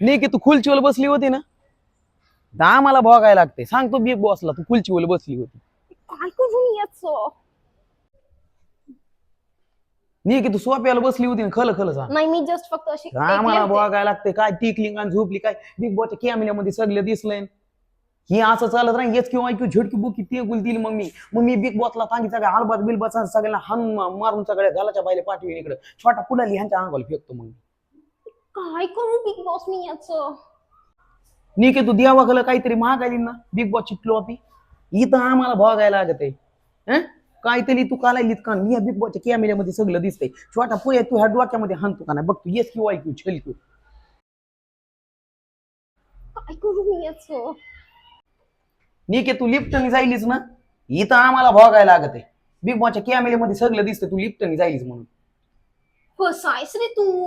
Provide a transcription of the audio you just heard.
नाही की तू खुर्चीवर बसली होती ना? तर आम्हाला भोगायला लागते. सांगतो बिग बॉसला तू खुर्चीवर बसली होती. काय मी नाही की तू सोप्याला बसली होती ना खल खल सांग. नाही मी जस्ट फक्त अशी आम्हाला होते. बघायला लागते. काय टिकलिंग आणि झोपली काय बिग बॉसच्या कॅमेऱ्यामध्ये सगळं दिसलंय ही असं चालत नाही हेच किंवा ऐकू झटकी बुकी ते दिली मग मी मग मी बिग बॉसला सांगितलं सगळ्या अलबात बिलबात सगळ्यांना हान मारून सगळ्या घालाच्या बायले पाठवी इकडे. छोटा पुलाली ह्यांच्या अंगाला फेकतो मग काय करू बिग बॉस मी याचं? निके तू देवाकडे काहीतरी महागायली ना बिग बॉसची ट्रॉफी इथं आम्हाला बघायला लागत आहे? काहीतरी तू कालायलीत का मी या बिग बॉसच्या कॅमेऱ्यामध्ये सगळं दिसतंय. छोटा पोया तू ह्या डोक्यामध्ये हाणतो का नाही? बघ तू येस किंवा ऐकू छेल किंवा काय करू मी याचं? निके तू लिफ्टनी जाईलीस ना? इथं आम्हाला भोगायला लागत आहे बिग बॉसच्या कॅमेऱ्यामध्ये सगळं दिसतंय तू लिफ्टनी जाईलीस म्हणून. फसायस रे तू.